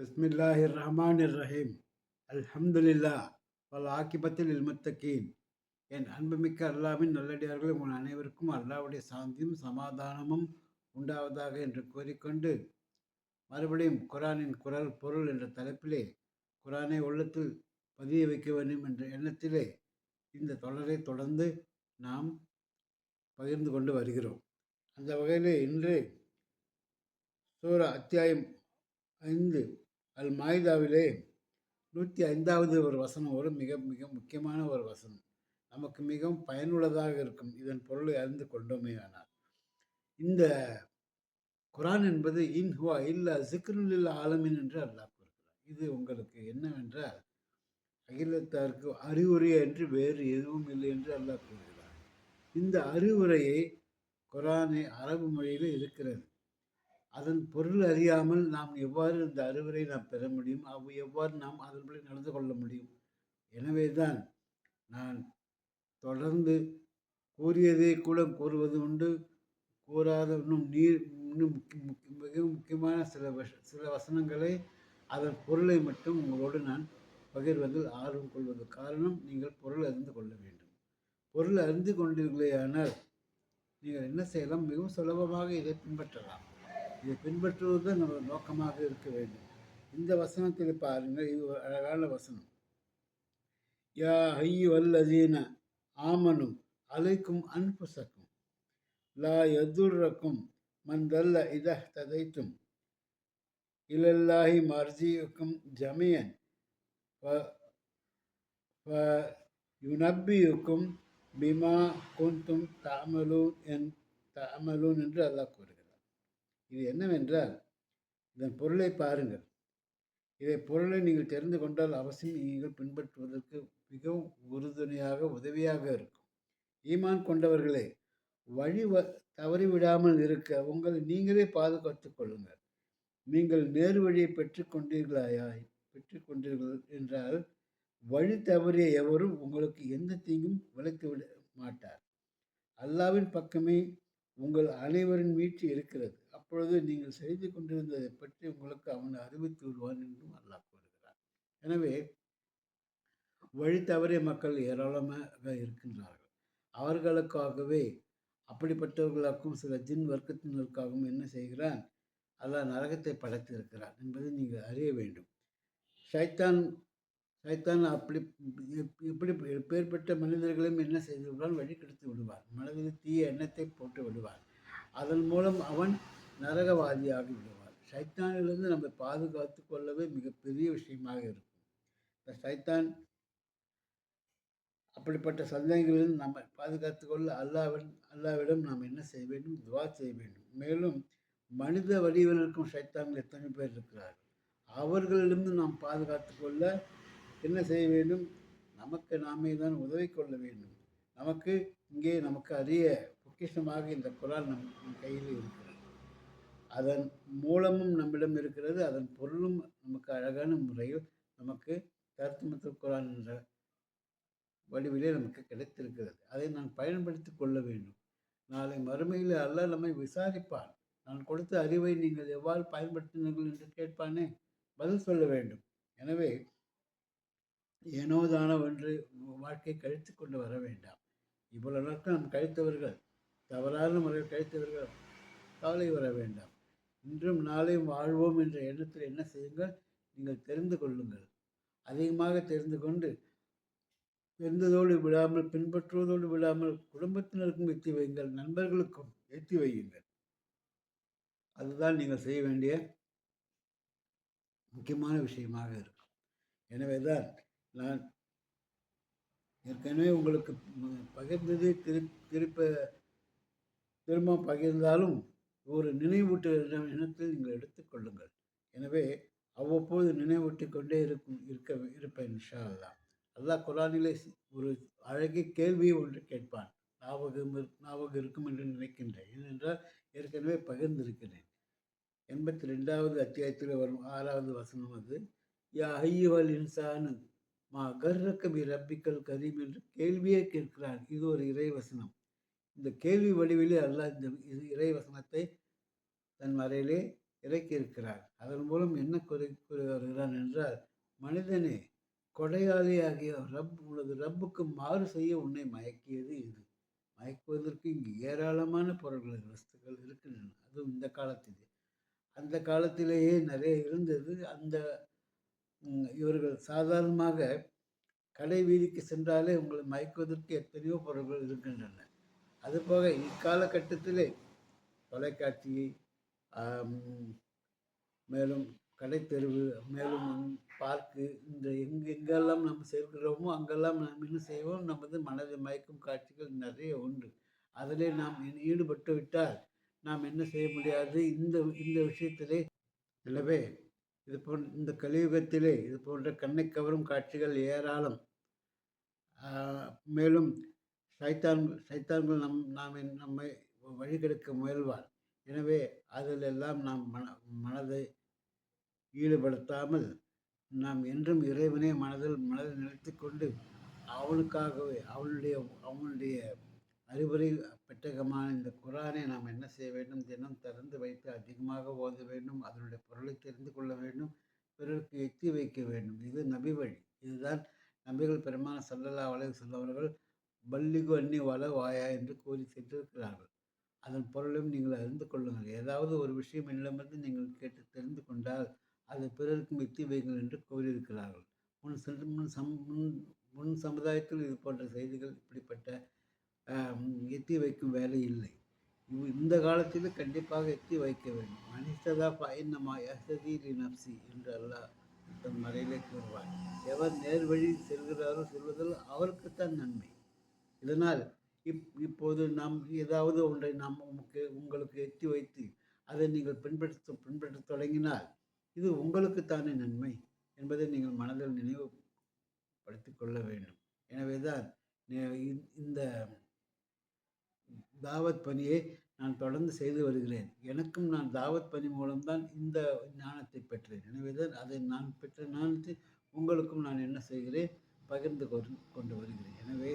பிஸ்மில்லாஹி ரஹ்மான் ரஹீம் அல்ஹம்துலில்லா வல் ஆக்கிபத்தில் இல்முத்தகீன் என் அன்புமிக்க அல்லாவின் நல்லடியார்கள் உங்கள் அனைவருக்கும் அல்லாவுடைய சாந்தியும் சமாதானமும் உண்டாவதாக என்று கூறிக்கொண்டு மறுபடியும் குரானின் குரல் பொருள் என்ற தலைப்பிலே குரானை உள்ளத்தில் பதிய வைக்க வேண்டும் என்ற எண்ணத்திலே இந்த தொடரை தொடர்ந்து நாம் பகிர்ந்து கொண்டு வருகிறோம். அந்த வகையிலே இன்று சூர அத்தியாயம் ஐந்து அல் மாயுதாவிலே நூற்றி ஐந்தாவது ஒரு வசனம் ஒரு மிக மிக முக்கியமான ஒரு வசனம். நமக்கு மிகவும் பயனுள்ளதாக இருக்கும். இதன் பொருளை அறிந்து கொண்டோமே ஆனால். இந்த குரான் என்பது இன் ஹுவா இல்லா சிக்ருலில் ஆலமின் என்று அல்லாஹ் கூறுகிறார். இது உங்களுக்கு என்னவென்றால் அகிலத்தாருக்கு அறிவுரை என்று வேறு எதுவும் இல்லை என்று அல்லாஹ் கூறுகிறார். இந்த அறிவுரையை குரானை அரபு மொழியில் இருக்கிறது. அதன் பொருள் அறியாமல் நாம் எவ்வாறு இந்த அறிவுரை நாம் பெற முடியும்? அவ் எவ்வாறு நாம் அதன்படி நடந்து கொள்ள முடியும்? எனவே தான் நான் தொடர்ந்து கூறியதே கூட கூறுவது உண்டு. கூறாத இன்னும் நீர் இன்னும் மிக முக்கியமான சில வச சில வசனங்களை அதன் பொருளை மட்டும் உங்களோடு நான் பகிர்வதில் ஆர்வம் கொள்வது காரணம் நீங்கள் பொருள் அறிந்து கொள்ள வேண்டும். பொருள் அறிந்து கொண்டீர்களேயானால் நீங்கள் என்ன செய்யலாம்? மிகவும் சுலபமாக இதை பின்பற்றலாம். இதை பின்பற்றுவது தான் நம்ம நோக்கமாக இருக்க வேண்டும். இந்த வசனத்தில் பாருங்கள் இது ஒரு அழகான வசனம். யா ஐயோ அல்லதீன ஆமனும் அலைக்கும் அன்புசக்கும் லா எதுர்ரக்கும் மந்தல்ல இத ததைத்தும். இலல்லாஹி மர்ஜியுக்கும் ஜமியன். யுனப்பியுக்கும் பிமா குந்தும் தாமலூன் என் தாமலூன் என்று அல்லாஹ் கூறு இது என்னவென்றால் இதன் பொருளை பாருங்கள். இதை பொருளை நீங்கள் தெரிந்து கொண்டால் அவசியம் நீங்கள் பின்பற்றுவதற்கு மிகவும் உறுதுணையாக உதவியாக இருக்கும். ஈமான் கொண்டவர்களே வழி வ தவறிவிடாமல் இருக்க உங்களை நீங்களே பாதுகாத்து கொள்ளுங்கள். நீங்கள் நேர் வழியை பெற்றுக்கொண்டீர்களாயா பெற்றுக்கொண்டீர்கள் என்றால் வழி தவறிய எவரும் உங்களுக்கு எந்த தீங்கும் விளைத்து விட மாட்டார். அல்லாவின் பக்கமே உங்கள் அனைவரின் மீட்சி இருக்கிறது. அப்பொழுது நீங்கள் செய்து கொண்டிருந்ததை பற்றி உங்களுக்கு அவன் அறிவித்து விடுவான் என்றும் அல்லாஹ் கூறுகிறார் எனவே வழி தவறிய மக்கள் ஏராளமாக இருக்கின்றார்கள். அவர்களுக்காகவே அப்படிப்பட்டவர்களுக்கும் சில ஜின் வர்க்கத்தினருக்காகவும் என்ன செய்கிறான்? அல்லாஹ் நரகத்தை படைத்திருக்கிறான் என்பதை நீங்கள் அறிய வேண்டும். சைத்தான் சைத்தான் அப்படி எப்படி பேர்பட்ட மனிதர்களையும் என்ன செய்து விடுவான்? வழி கெடுத்து விடுவார் மனதில் தீய எண்ணத்தை போட்டு விடுவார் அதன் மூலம் அவன் நரகவாதியாகி விடுவார் சைத்தானிலிருந்து நம்ம பாதுகாத்து கொள்ளவே மிகப்பெரிய விஷயமாக இருக்கும். இந்த சைத்தான் அப்படிப்பட்ட சந்தேகங்களிலிருந்து நம்ம பாதுகாத்து கொள்ள அல்லாவின் அல்லாவிடம் நாம் என்ன செய்ய வேண்டும்? துவா செய்ய வேண்டும். மேலும் மனித வடிவில் இருக்கும் சைத்தான்கள் எத்தனை பேர் இருக்கிறார்கள்? அவர்களிடமிருந்து நாம் பாதுகாத்து கொள்ள என்ன செய்ய வேண்டும்? நமக்கு நாமே தான் உதவி கொள்ள வேண்டும். நமக்கு இங்கே நமக்கு அரிய பொக்கிஷமாக இந்த குரான் நம் கையில் இருக்கிறது. அதன் மூலமும் நம்மிடம் இருக்கிறது அதன் பொருளும் நமக்கு அழகான முறையில் நமக்கு தர்த்துமத்து குரான் என்ற வடிவிலே நமக்கு கிடைத்திருக்கிறது. அதை நான் பயன்படுத்தி கொள்ள வேண்டும். நாளை மறுமையில் அல்ல நம்மை விசாரிப்பான். நான் கொடுத்த அறிவை நீங்கள் எவ்வாறு பயன்படுத்தினீர்கள் என்று கேட்பானே? பதில் சொல்ல வேண்டும். எனவே ஏனோ தானோ என்று வாழ்க்கை கழித்து கொண்டு வர வேண்டாம். இவ்வளவு நாட்கள் நாம் கழித்தவர்கள் தவறான முறையில் கழித்தவர்கள் கவலை வர வேண்டாம். இன்றும் நாளையும் வாழ்வோம் என்ற எண்ணத்தில் என்ன செய்யுங்கள்? நீங்கள் தெரிந்து கொள்ளுங்கள். அதிகமாக தெரிந்து கொண்டு தெரிந்ததோடு விடாமல் பின்பற்றுவதோடு விடாமல் குடும்பத்தினருக்கும் எத்தி வையுங்கள். நண்பர்களுக்கும் எத்தி வையுங்கள். அதுதான் நீங்கள் செய்ய வேண்டிய முக்கியமான விஷயமாக இருக்கும். எனவே தான் நான் ஏற்கனவே உங்களுக்கு பகிர்ந்தது திரு திருப்ப திரும்ப பகிர்ந்தாலும் ஒரு நினைவூட்டு இனத்தில் நீங்கள் எடுத்துக்கொள்ளுங்கள் எனவே அவ்வப்போது நினைவூட்டி கொண்டே இருக்கும் இருக்க இருப்பேன் இன்ஷா அல்லா அல்லாஹ் குரானிலே ஒரு அழகிய கேள்வியை ஒன்று கேட்பான். ஞாபகம் ஞாபகம் இருக்கும் என்று நினைக்கின்றேன். ஏனென்றால் ஏற்கனவே பகிர்ந்திருக்கிறேன். எண்பத்தி ரெண்டாவது அத்தியாயத்தில் வரும் ஆறாவது வசனம் அது யா ஐயுவல் இன்சானு மா கர்ரக்கபி ரப்பிக்கல் கரீம் என்று கேள்வியே கேட்கிறான். இது ஒரு இறைவசனம் இந்த கேள்வி வடிவிலே அல்ல இந்த இறைவசனத்தை தன் மறையிலே இறக்கியிருக்கிறார். அதன் மூலம் என்ன குறை கூறி வருகிறான் என்றால் மனிதனே கொடையாளியாகிய ரப் உனது ரப்புக்கு மாறு செய்ய உன்னை மயக்கியது இது. மயக்குவதற்கு இங்கு ஏராளமான பொருள்கள் வஸ்துக்கள் இருக்கின்றன. அதுவும் இந்த காலத்திலே. அந்த காலத்திலேயே நிறைய இருந்தது. அந்த இவர்கள் சாதாரணமாக கடை வீதிக்கு சென்றாலே உங்களை மயக்குவதற்கு எத்தனையோ பொருள்கள் இருக்கின்றன. அதுபோக இக்காலகட்டத்திலே தொலைக்காட்சி மேலும் கடைத்தெருவு மேலும் பார்க்கு இந்த எங்கே எங்கெல்லாம் நம்ம சேர்க்கிறோமோ அங்கெல்லாம் நாம் என்ன செய்வோம்? நமது மனதை மயக்கும் காட்சிகள் நிறைய உண்டு. அதிலே நாம் ஈடுபட்டு விட்டால் நாம் என்ன செய்ய முடியாது? இந்த இந்த விஷயத்திலே எனவே இது போன்ற இந்த கலியுகத்திலே இது போன்ற கண்ணை கவரும் காட்சிகள் ஏராளம். மேலும் சைத்தான் சைத்தான்கள் நம் நாம் நம்மை வழிகெடுக்க முயல்வார். எனவே அதிலெல்லாம் நாம் மன மனதை ஈடுபடுத்தாமல் நாம் என்றும் இறைவனே மனதில் மனதில் நிறுத்தி கொண்டு அவனுக்காகவே அவனுடைய அவனுடைய அறிவுரை பெட்டகமான இந்த குரானை நாம் என்ன செய்ய வேண்டும்? தினம் திறந்து வைத்து அதிகமாக ஓத வேண்டும். அதனுடைய பொருளை தெரிந்து கொள்ள வேண்டும். பிறருக்கு எத்தி வைக்க வேண்டும். இது நபி வழி இதுதான் நபிகள் பெருமான சல்லல்லா அலைஹி செல்லவர்கள் பல்லிகு அன்னி வள வாயா என்று கூறி சென்றிருக்கிறார்கள். அதன் பொருளையும் நீங்கள் அறிந்து கொள்ளுங்கள். ஏதாவது ஒரு விஷயம் என்னிடமிருந்து நீங்கள் கேட்டு தெரிந்து கொண்டால் அதை பிறருக்கும் எத்தி வைங்கள் என்று கூறியிருக்கிறார்கள். முன் சென்று முன் சம் முன் முன் சமுதாயத்தில் இது போன்ற செய்திகள் இப்படிப்பட்ட எத்தி வைக்கும் வேலை இல்லை. இவ் இந்த காலத்தில் கண்டிப்பாக எத்தி வைக்க வேண்டும். மனிததா பயணமா யசதி நப்சி என்று அல்லாஹ் தன் மறையிலே கூறுவார் எவர் நேர்வழி செல்கிறாரோ செல்வதில் அவருக்குத்தான் நன்மை. இதனால் இப் இப்போது நாம் ஏதாவது ஒன்றை நாம் உமக்கு உங்களுக்கு எத்தி வைத்து அதை நீங்கள் பின்பற்ற பின்பற்ற தொடங்கினால் இது உங்களுக்குத்தானே நன்மை என்பதை நீங்கள் மனதில் நினைவுபடுத்திக் கொள்ள வேண்டும். எனவே தான் இந்த- இந்த தாவத் பணியை நான் தொடர்ந்து செய்து வருகிறேன். எனக்கும் நான் தாவத் பணி மூலம்தான் இந்த ஞானத்தை பெற்றேன். எனவே தான் அதை நான் பெற்ற ஞானத்தை உங்களுக்கும் நான் என்ன செய்கிறேன்? பகிர்ந்து கொண்டு கொண்டு வருகிறேன். எனவே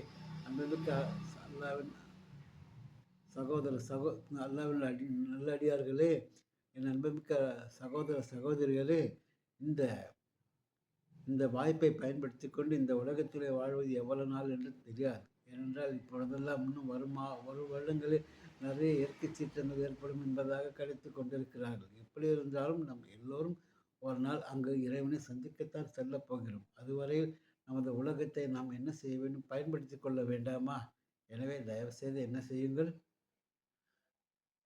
அன்புமிக்க அல்லாவின் சகோதர சகோ அல்லாவின் அடி நல்லடியார்களே என் அன்பமிக்க சகோதர சகோதரிகளே இந்த இந்த வாய்ப்பை பயன்படுத்தி கொண்டு இந்த உலகத்திலே வாழ்வது எவ்வளவு நாள் என்று தெரியாது. ஏனென்றால் இப்பொழுதெல்லாம் இன்னும் வருமா வரும் வருடங்களில் நிறைய இயற்கை சீற்றங்கள் ஏற்படும் என்பதாக கிடைத்து கொண்டிருக்கிறார்கள். எப்படி இருந்தாலும் நம் எல்லோரும் ஒரு நாள் அங்கு இறைவனை சந்திக்கத்தான் செல்லப் போகிறோம். அதுவரையில் நமது உலகத்தை நாம் என்ன செய்ய வேண்டும் பயன்படுத்தி கொள்ள வேண்டாமா? எனவே தயவுசெய்து என்ன செய்யுங்கள்?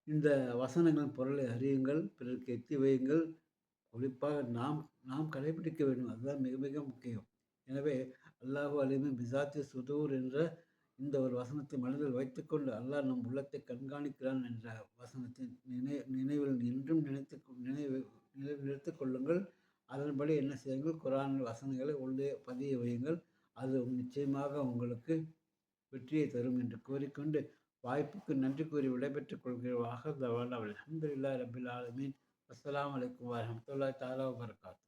இந்த வசனங்களின் பொருளை அறியுங்கள் பிறருக்கு எத்தி வையுங்கள். குறிப்பாக நாம் நாம் கடைபிடிக்க வேண்டும். அதுதான் மிக மிக முக்கியம். எனவே அல்லாஹு அலிமி பிசாத்தி சுதூர் என்ற இந்த ஒரு வசனத்தை மனதில் வைத்துக்கொண்டு அல்லாஹ் நம் உள்ளத்தை கண்காணிக்கிறான் என்ற வசனத்தை நினை நினைவில் என்றும் நினைத்து நினைவு நினைவு நினைவில் நிறுத்திக் கொள்ளுங்கள். அதன்படி என்ன செய்யுங்கள்? குரான் வசனங்களை உள்ளே பதிய வையுங்கள். அது நிச்சயமாக உங்களுக்கு வெற்றியை தரும் என்று கூறிக்கொண்டு வாய்ப்புக்கு நன்றி கூறி விடைபெற்றுக் கொள்கிறவாக தவான் அலமதுல்லா ரபில் ஆலமீன். அஸ்லாம் வலைக்கம் வரமத்துல்லா தாலா வரகாத்து